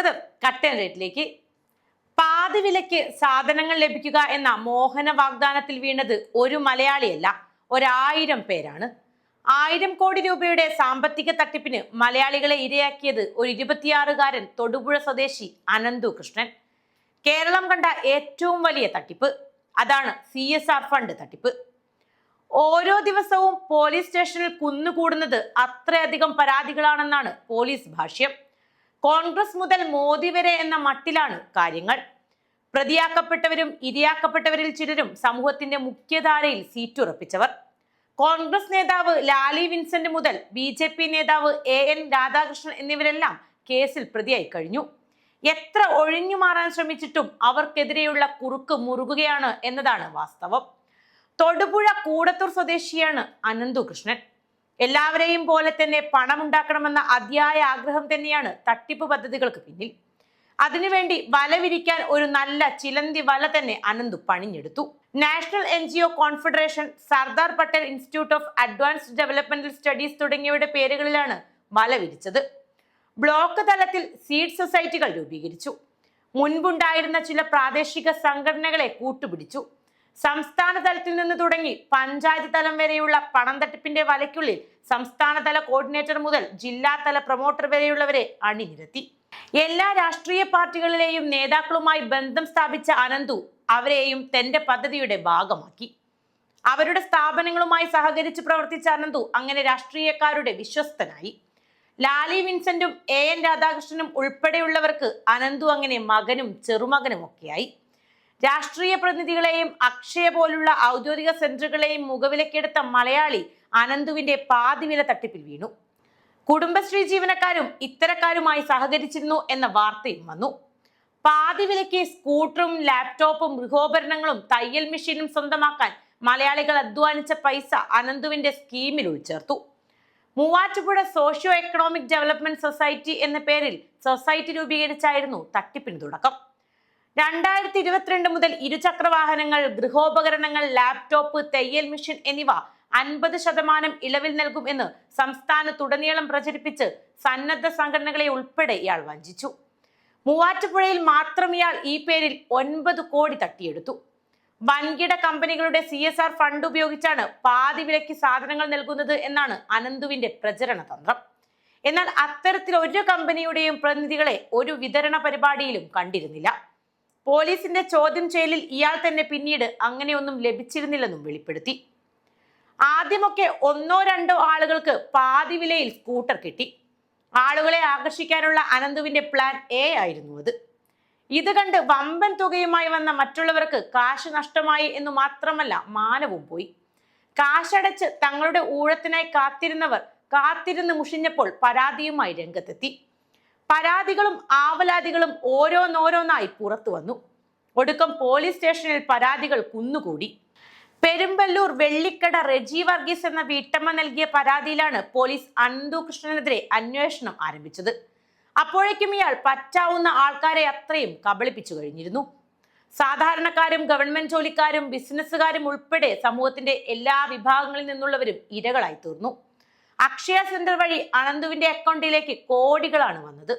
സ്വാഗതം. കട്ടൻ റേറ്റിലേക്ക്. പാതി വിലയ്ക്ക് സാധനങ്ങൾ ലഭിക്കുക എന്ന മോഹന വാഗ്ദാനത്തിൽ വീണത് ഒരു മലയാളിയല്ല ഒരായിരം പേരാണ്. ആയിരം കോടി രൂപയുടെ സാമ്പത്തിക തട്ടിപ്പിന് മലയാളികളെ ഇരയാക്കിയത് ഒരു ഇരുപത്തിയാറുകാരൻ തൊടുപുഴ സ്വദേശി അനന്തു കൃഷ്ണൻ കേരളം കണ്ട ഏറ്റവും വലിയ തട്ടിപ്പ് അതാണ് സി എസ് ആർ ഫണ്ട് തട്ടിപ്പ്. ഓരോ ദിവസവും പോലീസ് സ്റ്റേഷനിൽ കുന്നുകൂടുന്നത് അത്രയധികം പരാതികളാണെന്നാണ് പോലീസ് ഭാഷ്യം. കോൺഗ്രസ് മുതൽ മോദി വരെ എന്ന മട്ടിലാണ് കാര്യങ്ങൾ. പ്രതിയാക്കപ്പെട്ടവരും ഇരയാക്കപ്പെട്ടവരിൽ ചിലരും സമൂഹത്തിന്റെ മുഖ്യധാരയിൽ സീറ്റുറപ്പിച്ചവർ. കോൺഗ്രസ് നേതാവ് ലാലി വിൻസെന്റ് മുതൽ ബി ജെ പി നേതാവ് എ എൻ രാധാകൃഷ്ണൻ എന്നിവരെല്ലാം കേസിൽ പ്രതിയായി കഴിഞ്ഞു. എത്ര ഒഴിഞ്ഞു മാറാൻ ശ്രമിച്ചിട്ടും അവർക്കെതിരെയുള്ള കുറുക്ക് മുറുകുകയാണ് എന്നതാണ് വാസ്തവം. തൊടുപുഴ കൂടത്തൂർ സ്വദേശിയാണ് അനന്തു കൃഷ്ണൻ. എല്ലാവരെയും പോലെ തന്നെ പണം ഉണ്ടാക്കണമെന്ന അതിയായ ആഗ്രഹം തന്നെയാണ് തട്ടിപ്പ് പദ്ധതികൾക്ക് പിന്നിൽ. അതിനുവേണ്ടി വല വിരിക്കാൻ ഒരു നല്ല ചിലന്തി വല തന്നെ Ananthu പണിഞ്ഞെടുത്തു. National N G O confederation Sardar Patel institute of advanced developmental studies തുടങ്ങിയവയുടെ പേരുകളിലാണ് വല വിരിച്ചത് ബ്ലോക്ക് തലത്തിൽ സീഡ് സൊസൈറ്റികൾ രൂപീകരിച്ചു. മുൻപുണ്ടായിരുന്ന ചില പ്രാദേശിക സംഘടനകളെ കൂട്ടുപിടിച്ചു. സംസ്ഥാന തലത്തിൽ നിന്ന് തുടങ്ങി പഞ്ചായത്ത് തലം വരെയുള്ള പണം തട്ടിപ്പിന്റെ വലയ്ക്കുള്ളിൽ സംസ്ഥാനതല കോർഡിനേറ്റർ മുതൽ ജില്ലാതല പ്രൊമോട്ടർ വരെയുള്ളവരെ അണിനിരത്തി. എല്ലാ രാഷ്ട്രീയ പാർട്ടികളിലെയും നേതാക്കളുമായി ബന്ധം സ്ഥാപിച്ച അനന്തു അവരെയും തന്റെ പദ്ധതിയുടെ ഭാഗമാക്കി. അവരുടെ സ്ഥാപനങ്ങളുമായി സഹകരിച്ച് പ്രവർത്തിച്ച അനന്തു അങ്ങനെ രാഷ്ട്രീയക്കാരുടെ വിശ്വസ്തനായി. ലാലി വിൻസെന്റും എ എൻ രാധാകൃഷ്ണനും ഉൾപ്പെടെയുള്ളവർക്ക് അനന്തു അങ്ങനെ മകനും ചെറുമകനും ഒക്കെയായി രാഷ്ട്രീയ പ്രതിനിധികളെയും അക്ഷയ പോലുള്ള ഔദ്യോഗിക സെന്ററുകളെയും മുഖവിലക്കെടുത്ത മലയാളി അനന്തുവിന്റെ പാതിവില തട്ടിപ്പിൽ വീണു. കുടുംബശ്രീ ജീവനക്കാരും ഇത്തരക്കാരുമായി സഹകരിച്ചിരുന്നു എന്ന വാർത്തയും വന്നു. പാതിവിലയ്ക്ക് സ്കൂട്ടറും ലാപ്ടോപ്പും ഗൃഹോപകരണങ്ങളും തയ്യൽ മെഷീനും സ്വന്തമാക്കാൻ മലയാളികൾ അധ്വാനിച്ച പൈസ അനന്തുവിന്റെ സ്കീമിൽ ഉൾച്ചേർത്തു Muvattupuzha socio economic development society എന്ന പേരിൽ സൊസൈറ്റി രൂപീകരിച്ചായിരുന്നു തട്ടിപ്പിന് തുടക്കം. രണ്ടായിരത്തി ഇരുപത്തിരണ്ട് മുതൽ ഇരുചക്ര വാഹനങ്ങൾ ഗൃഹോപകരണങ്ങൾ ലാപ്ടോപ്പ് തയ്യൽ മെഷീൻ എന്നിവ അൻപത് ശതമാനം ഇളവിൽ നൽകും എന്ന് സംസ്ഥാനത്തുടനീളം പ്രചരിപ്പിച്ച് സന്നദ്ധ സംഘടനകളെ ഉൾപ്പെടെ ഇയാൾ വഞ്ചിച്ചു. മൂവാറ്റുപുഴയിൽ മാത്രം ഇയാൾ ഈ പേരിൽ ഒൻപത് കോടി തട്ടിയെടുത്തു. വൻകിട കമ്പനികളുടെ സി എസ് ആർ ഫണ്ട് ഉപയോഗിച്ചാണ് പാതി വിലയ്ക്ക് സാധനങ്ങൾ നൽകുന്നത് എന്നാണ് അനന്തുവിന്റെ പ്രചരണ തന്ത്രം. എന്നാൽ അത്തരത്തിൽ ഒരു കമ്പനിയുടെയും പ്രതിനിധികളെ ഒരു വിതരണ പരിപാടിയിലും കണ്ടിരുന്നില്ല. പോലീസിന്റെ ചോദ്യം ചെയ്യലിൽ ഇയാൾ തന്നെ പിന്നീട് അങ്ങനെയൊന്നും ലഭിച്ചിരുന്നില്ലെന്നും വെളിപ്പെടുത്തി. ആദ്യമൊക്കെ ഒന്നോ രണ്ടോ ആളുകൾക്ക് പാതി വിലയിൽ സ്കൂട്ടർ കിട്ടി. ആളുകളെ ആകർഷിക്കാനുള്ള അനന്തുവിന്റെ പ്ലാൻ എ ആയിരുന്നു അത്. ഇത് കണ്ട് വമ്പൻ തുകയുമായി വന്ന മറ്റുള്ളവർക്ക് കാശ് നഷ്ടമായി എന്ന് മാത്രമല്ല മാനവും പോയി. കാശടച്ച് തങ്ങളുടെ ഊഴത്തിനായി കാത്തിരുന്നവർ കാത്തിരുന്ന് മുഷിഞ്ഞപ്പോൾ പരാതിയുമായി രംഗത്തെത്തി. പരാതികളും ആവലാതികളും ഓരോന്നോരോന്നായി പുറത്തു വന്നു. ഒടുക്കം പോലീസ് സ്റ്റേഷനിൽ പരാതികൾ കുന്നുകൂടി. പെരുമ്പല്ലൂർ വെള്ളിക്കട റെജി വർഗീസ് എന്ന വീട്ടമ്മ നൽകിയ പരാതിയിലാണ് പോലീസ് അന്തു കൃഷ്ണനെതിരെ അന്വേഷണം ആരംഭിച്ചത്. അപ്പോഴേക്കും ഇയാൾ പറ്റാവുന്ന ആൾക്കാരെ അത്രയും കബളിപ്പിച്ചു കഴിഞ്ഞിരുന്നു. സാധാരണക്കാരും ഗവൺമെന്റ് ജോലിക്കാരും ബിസിനസ്സുകാരും ഉൾപ്പെടെ സമൂഹത്തിന്റെ എല്ലാ വിഭാഗങ്ങളിൽ നിന്നുള്ളവരും ഇരകളായി തീർന്നു. അക്ഷയ സെന്റർ വഴി അനന്തുവിന്റെ അക്കൗണ്ടിലേക്ക് കോടികളാണ് വന്നത്.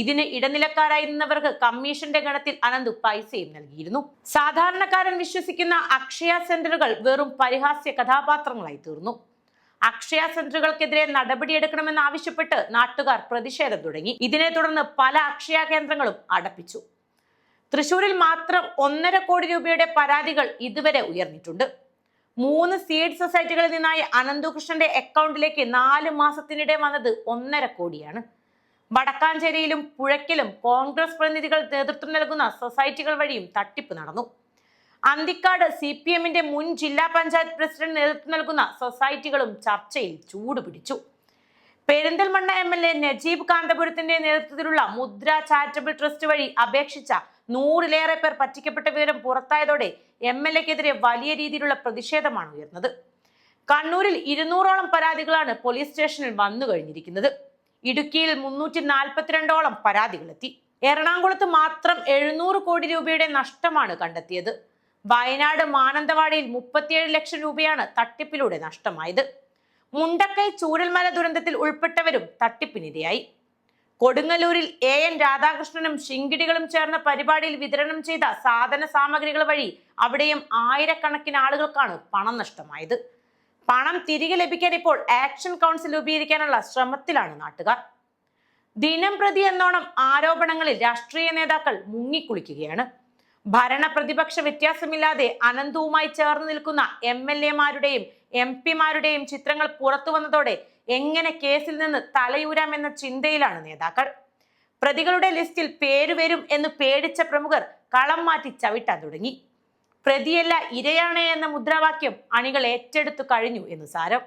ഇതിന് ഇടനിലക്കാരായിരുന്നവർക്ക് കമ്മീഷന്റെ ഗണത്തിൽ അനന്തു പൈസയും നൽകിയിരുന്നു. സാധാരണക്കാരൻ വിശ്വസിക്കുന്ന അക്ഷയ സെന്ററുകൾ വെറും പരിഹാസ്യ കഥാപാത്രങ്ങളായി തീർന്നു. അക്ഷയ സെന്ററുകൾക്കെതിരെ നടപടിയെടുക്കണമെന്ന് ആവശ്യപ്പെട്ട് നാട്ടുകാർ പ്രതിഷേധം തുടങ്ങി. ഇതിനെ തുടർന്ന് പല അക്ഷയ കേന്ദ്രങ്ങളും അടപ്പിച്ചു. തൃശൂരിൽ മാത്രം ഒന്നര കോടി രൂപയുടെ പരാതികൾ ഇതുവരെ ഉയർന്നിട്ടുണ്ട്. മൂന്ന് സീഡ് സൊസൈറ്റികളിൽ നിന്നായി അനന്തുകൃഷ്ണന്റെ അക്കൗണ്ടിലേക്ക് നാല് മാസത്തിനിടെ വന്നത് ഒന്നര കോടിയാണ്. വടക്കാഞ്ചേരിയിലും പുഴയ്ക്കലും കോൺഗ്രസ് പ്രതിനിധികൾ നേതൃത്വം നൽകുന്ന സൊസൈറ്റികൾ വഴിയും തട്ടിപ്പ് നടന്നു. അന്തിക്കാട് സി പി എമ്മിന്റെ മുൻ ജില്ലാ പഞ്ചായത്ത് പ്രസിഡന്റ് നേതൃത്വം നൽകുന്ന സൊസൈറ്റികളും ചർച്ചയിൽ ചൂടുപിടിച്ചു. Perinthalmanna M L A Najeeb കാന്തപുരത്തിന്റെ നേതൃത്വത്തിലുള്ള മുദ്ര ചാരിറ്റബിൾ ട്രസ്റ്റ് വഴി അപേക്ഷിച്ച നൂറിലേറെ പേർ പറ്റിക്കപ്പെട്ട വിവരം പുറത്തായതോടെ എം എൽ എക്കെതിരെ വലിയ രീതിയിലുള്ള പ്രതിഷേധമാണ് ഉയർന്നത്. കണ്ണൂരിൽ ഇരുന്നൂറോളം പരാതികളാണ് പോലീസ് സ്റ്റേഷനിൽ വന്നു കഴിഞ്ഞിരിക്കുന്നത്. ഇടുക്കിയിൽ മുന്നൂറ്റി നാൽപ്പത്തിരണ്ടോളം പരാതികളെത്തി. എറണാകുളത്ത് മാത്രം എഴുന്നൂറ് കോടി രൂപയുടെ നഷ്ടമാണ് കണ്ടെത്തിയത്. വയനാട് മാനന്തവാടിയിൽ മുപ്പത്തിയേഴ് ലക്ഷം രൂപയാണ് തട്ടിപ്പിലൂടെ നഷ്ടമായത്. മുണ്ടക്കൈ ചൂരൽമല ദുരന്തത്തിൽ ഉൾപ്പെട്ടവരും തട്ടിപ്പിനിരയായി. കൊടുങ്ങല്ലൂരിൽ എ എൻ രാധാകൃഷ്ണനും ശിങ്കിടികളും ചേർന്ന പരിപാടിയിൽ വിതരണം ചെയ്ത സാധന സാമഗ്രികൾ വഴി അവിടെയും ആയിരക്കണക്കിന് ആളുകൾക്കാണ് പണം നഷ്ടമായത്. പണം തിരികെ ലഭിക്കാൻ ഇപ്പോൾ ആക്ഷൻ കൗൺസിൽ രൂപീകരിക്കാനുള്ള ശ്രമത്തിലാണ് നാട്ടുകാർ. ദിനം പ്രതി എന്നോണം ആരോപണങ്ങളിൽ രാഷ്ട്രീയ നേതാക്കൾ മുങ്ങിക്കുളിക്കുകയാണ്. ഭരണ പ്രതിപക്ഷ വ്യത്യാസമില്ലാതെ അനന്തവുമായി ചേർന്ന് നിൽക്കുന്ന എം എൽ എമാരുടെയും എം പിമാരുടെയും ചിത്രങ്ങൾ പുറത്തു വന്നതോടെ എങ്ങനെ കേസിൽ നിന്ന് തലയൂരാമെന്ന ചിന്തയിലാണ് നേതാക്കൾ. പ്രതികളുടെ ലിസ്റ്റിൽ പേര് വരും എന്ന് പേടിച്ച പ്രമുഖർ കളം മാറ്റി ചവിട്ടാൻ തുടങ്ങി. പ്രതിയല്ല ഇരയാണ് എന്ന മുദ്രാവാക്യം അണികൾ ഏറ്റെടുത്തു കഴിഞ്ഞു എന്ന് സാരം.